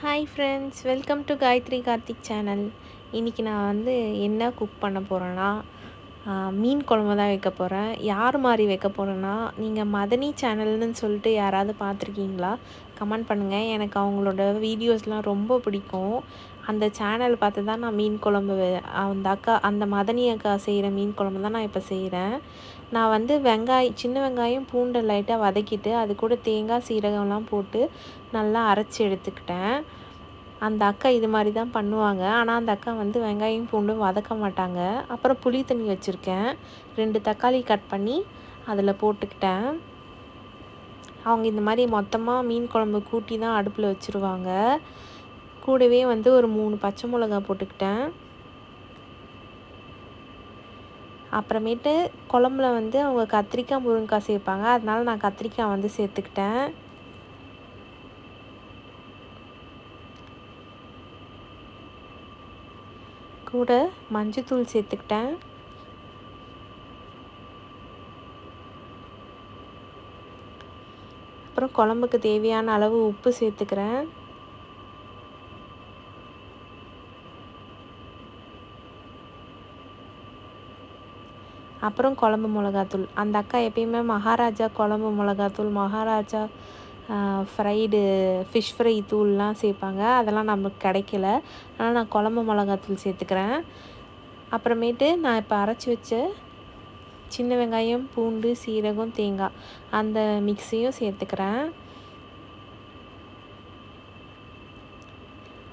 Hi friends welcome to Gayathri Karthik channel இன்றைக்கி நான் வந்து என்ன குக் பண்ண போகிறேன்னா மீன் குழம்பு தான் வைக்க போகிறேன் யார் மாதிரி வைக்க போகிறேன்னா நீங்கள் மதனி சேனல்னு சொல்லிட்டு யாராவது பார்த்துருக்கீங்களா? கமெண்ட் பண்ணுங்கள் எனக்கு அவங்களோட வீடியோஸ்லாம் ரொம்ப பிடிக்கும். அந்த சேனல் பார்த்து தான் நான் மீன் குழம்பு அந்த அக்கா அந்த மதனி அக்கா செய்கிற மீன் குழம்பு தான் நான் இப்போ செய்கிறேன். நான் வந்து வெங்காயம் சின்ன வெங்காயம் பூண்டை லைட்டாக வதக்கிட்டு அது கூட தேங்காய் சீரகம்லாம் போட்டு நல்லா அரைச்சி எடுத்துக்கிட்டேன். அந்த அக்கா இது மாதிரி தான் பண்ணுவாங்க. ஆனால் அந்த அக்கா வந்து வெங்காயம் பூண்டும் வதக்க மாட்டாங்க. அப்புறம் புளி தண்ணி வச்சுருக்கேன். ரெண்டு தக்காளி கட் பண்ணி அதில் போட்டுக்கிட்டேன். அவங்க இந்த மாதிரி மொத்தமாக மீன் குழம்பு கூட்டி தான் அடுப்பில் வச்சுருவாங்க. கூடவே வந்து ஒரு மூணு பச்சை மிளகா போட்டுக்கிட்டேன். அப்புறமேட்டு குழம்புல வந்து அவங்க கத்திரிக்காய் முருங்கைக்காய் சேர்ப்பாங்க. அதனால நான் கத்திரிக்காய் வந்து சேர்த்துக்கிட்டேன். கூட மஞ்சத்தூள் சேர்த்துக்கிட்டேன். அப்புறம் குழம்புக்கு தேவையான அளவு உப்பு சேர்த்துக்கிறேன். அப்புறம் குழம்பு மிளகாத்தூள். அந்த அக்கா எப்பயுமே மகாராஜா குழம்பு மிளகாத்தூள் மகாராஜா ஃப்ரைடு ஃபிஷ் ஃப்ரை தூள்லாம் சேர்ப்பாங்க. அதெல்லாம் நமக்கு கிடைக்கல. ஆனால் நான் குழம்பு மிளகாத்தூள் சேர்த்துக்கிறேன். அப்புறமேட்டு நான் இப்போ அரைச்சி வச்ச சின்ன வெங்காயம் பூண்டு சீரகம் தேங்காய் அந்த மிக்ஸையும் சேர்த்துக்கிறேன்.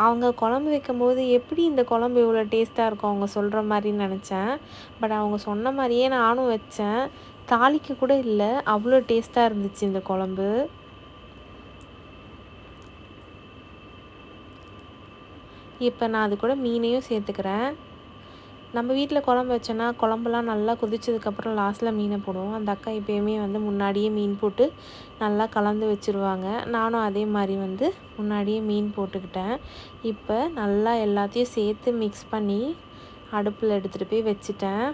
அவங்க குழம்பு வைக்கும்போது எப்படி இந்த குழம்பு இவ்வளோ டேஸ்ட்டாக இருக்கும் அவங்க சொல்கிற மாதிரின்னு நினச்சேன். பட் அவங்க சொன்ன மாதிரியே நானும் வச்சேன். தாளிக்க கூட இல்லை. அவ்வளோ டேஸ்ட்டாக இருந்துச்சு இந்த குழம்பு. இப்போ நான் அது கூட மீனையும் சேர்த்துக்கிறேன். நம்ம வீட்டில் குழம்பு வச்சோன்னா குழம்புலாம் நல்லா கொதிச்சதுக்கப்புறம் லாஸ்ட்டில் மீனை போடுவோம். அந்த அக்கா எப்பயுமே வந்து முன்னாடியே மீன் போட்டு நல்லா கலந்து வச்சுருவாங்க. நானும் அதே மாதிரி வந்து முன்னாடியே மீன் போட்டுக்கிட்டேன். இப்போ நல்லா எல்லாத்தையும் சேர்த்து மிக்ஸ் பண்ணி அடுப்பில் எடுத்துகிட்டு போய் வச்சுட்டேன்.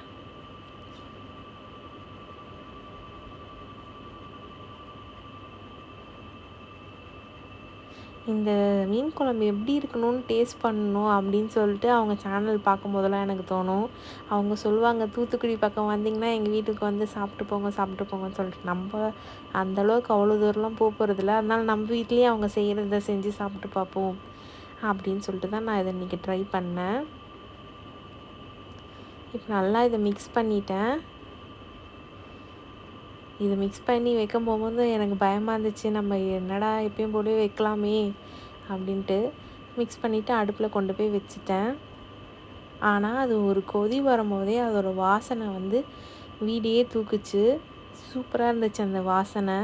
இந்த மீன் குழம்பு எப்படி இருக்கணும்னு டேஸ்ட் பண்ணணும் அப்படின்னு சொல்லிட்டு அவங்க சேனல் பார்க்கும்போதெல்லாம் எனக்கு தோணும். அவங்க சொல்லுவாங்க தூத்துக்குடி பக்கம் வந்திங்கன்னா எங்கள் வீட்டுக்கு வந்து சாப்பிட்டு போங்க சாப்பிட்டு போங்கன்னு சொல்லிட்டு. நம்ம அந்தளவுக்கு அவ்வளோ தூரம்லாம் போக போகிறதில்ல அதனால் நம்ம வீட்லேயே அவங்க செய்கிறத செஞ்சு சாப்பிட்டு பார்ப்போம் அப்படின்னு சொல்லிட்டு தான் நான் இதை இன்றைக்கி ட்ரை பண்ணேன். இப்போ நல்லா இதை மிக்ஸ் பண்ணிட்டேன். இது மிக்ஸ் பண்ணி வைக்கும் போகும்போது எனக்கு பயமாக இருந்துச்சு. நம்ம என்னடா எப்பயும் போல வைக்கலாமே அப்படின்ட்டு மிக்ஸ் பண்ணிவிட்டு அடுப்பில் கொண்டு போய் வச்சுட்டேன். ஆனால் அது ஒரு கொதி வரும்போதே அதோட வாசனை வந்து வீடையே தூக்குச்சு. சூப்பராக இருந்துச்சு அந்த வாசனை.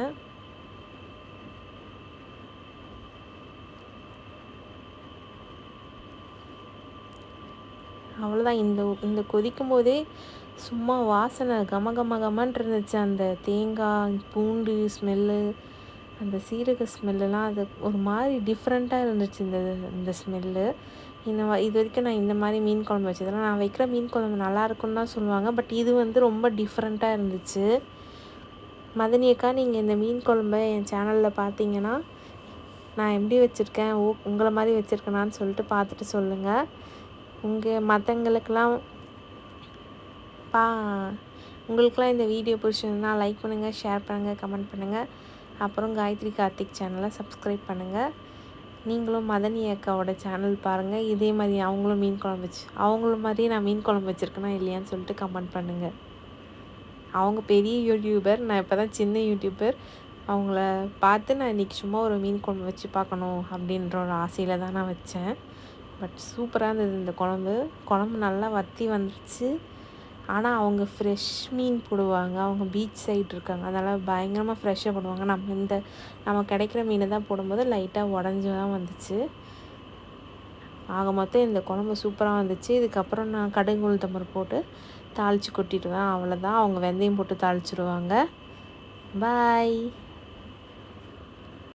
அவ்வளோதான் இந்த இந்த கொதிக்கும் போதே சும்மா வாசனை கம கம கமன் இருந்துச்சு. அந்த தேங்காய் பூண்டு ஸ்மெல்லு அந்த சீரக ஸ்மெல்லாம் அது ஒரு மாதிரி டிஃப்ரெண்ட்டாக இருந்துச்சு இந்த இந்த ஸ்மெல்லு இந்த இது வரைக்கும் நான் இந்த மாதிரி மீன் குழம்பு வச்சதெல்லாம் நான் வைக்கிற மீன் குழம்பு நல்லா இருக்குன்னு தான் சொல்லுவாங்க. பட் இது வந்து ரொம்ப டிஃப்ரெண்ட்டாக இருந்துச்சு. மதனியக்கா நீங்கள் இந்த மீன் குழம்பை என் சேனலில் பார்த்தீங்கன்னா நான் எப்படி வச்சுருக்கேன்? ஓ உங்களை மாதிரி வச்சுருக்கேனான்னு சொல்லிட்டு பார்த்துட்டு சொல்லுங்கள் உங்கள் மற்றவங்களுக்கெல்லாம் பா உங்களுக்கெலாம் இந்த வீடியோ பிடிச்சிருந்தா லைக் பண்ணுங்கள் ஷேர் பண்ணுங்கள் கமெண்ட் பண்ணுங்கள் அப்புறம் காயத்ரி கார்த்திக் சேனலை சப்ஸ்கிரைப் பண்ணுங்கள் நீங்களும் மதனி அக்காவோட சேனல் பாருங்கள் இதே மாதிரி அவங்களும் மீன் குழம்பு வச்சு அவங்கள மாதிரியே நான் மீன் குழம்பு வச்சுருக்கேனா இல்லையான்னு சொல்லிட்டு கமெண்ட் பண்ணுங்கள் அவங்க பெரிய யூடியூபர் நான் இப்போ தான் சின்ன யூடியூபர் அவங்கள பார்த்து நான் இன்றைக்கி சும்மா ஒரு மீன் குழம்பு வச்சு பார்க்கணும் அப்படின்ற ஒரு ஆசையில் தான் நான் வச்சேன். பட் சூப்பராக இருந்தது இந்த குழம்பு. குழம்பு நல்லா வற்றி வந்துருச்சு. ஆனால் அவங்க ஃப்ரெஷ் மீன் போடுவாங்க. அவங்க பீச் சைடு இருக்காங்க. அதனால் பயங்கரமாக ஃப்ரெஷ்ஷாக போடுவாங்க. நம்ம இந்த நம்ம கிடைக்கிற மீனை தான் போடும்போது லைட்டாக உடஞ்சி தான் வந்துச்சு. ஆக மொத்தம் இந்த குழம்பு சூப்பராக வந்துச்சு. இதுக்கப்புறம் நான் கடுகு உளுத்தம்பரு போட்டு தாளித்து கொட்டிடுவேன். அவ்வளோதான் அவங்க வெந்தயம் போட்டு தாளிச்சிடுவாங்க பாய்